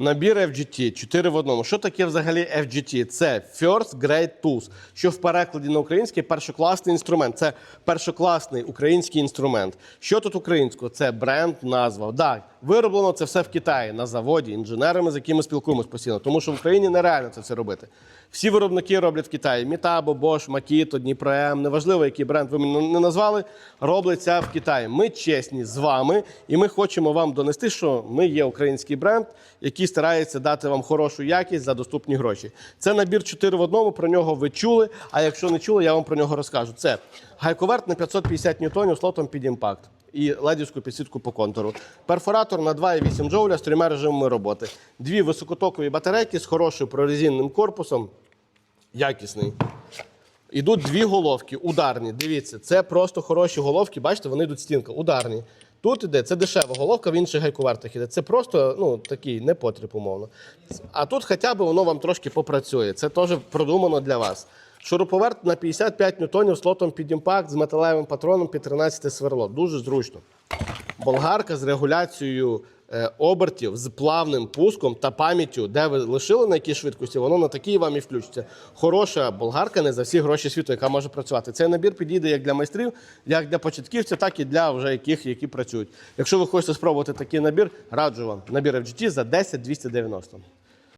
Набір FGT 4 в одному. Що таке взагалі FGT? Це First Grade Tools, що в перекладі на український першокласний інструмент. Це першокласний український інструмент. Що тут українського? Це бренд, назва. Так, вироблено це все в Китаї на заводі, інженерами, з якими спілкуємось постійно, тому що в Україні нереально це все робити. Всі виробники роблять в Китаї. Мітабо, Bosch, Makito, Дніпром, неважливо, який бренд ви мені не назвали, робляться в Китаї. Ми чесні з вами, і ми хочемо вам донести, що ми є український бренд, який старається дати вам хорошу якість за доступні гроші. Це набір 4 в одному. Про нього ви чули. А якщо не чули, я вам про нього розкажу. Це гайковерт на 550 ньютонів слотом під імпакт. І ледівську підсвітку по контуру. Перфоратор на 2,8 джоуля з трьома режимами роботи. Дві високотокові батарейки з хорошим прорезинним корпусом. Якісний. Ідуть дві головки, ударні. Дивіться, це просто хороші головки. Бачите, вони йдуть стінка, ударні. Тут іде, це дешева головка, в інших гайковертах іде. Це просто ну, такий непотріб, умовно. А тут хоча б воно вам трошки попрацює. Це теж продумано для вас. Шуруповерт на 55 ньютонів слотом під імпакт з металевим патроном під 13 сверло. Дуже зручно. Болгарка з регуляцією обертів, з плавним пуском та пам'яттю, де ви лишили на якій швидкості, воно на такій вам і включиться. Хороша болгарка не за всі гроші світу, яка може працювати. Цей набір підійде як для майстрів, як для початківців, так і для вже яких, які працюють. Якщо ви хочете спробувати такий набір, раджу вам набір FGT за 10 290.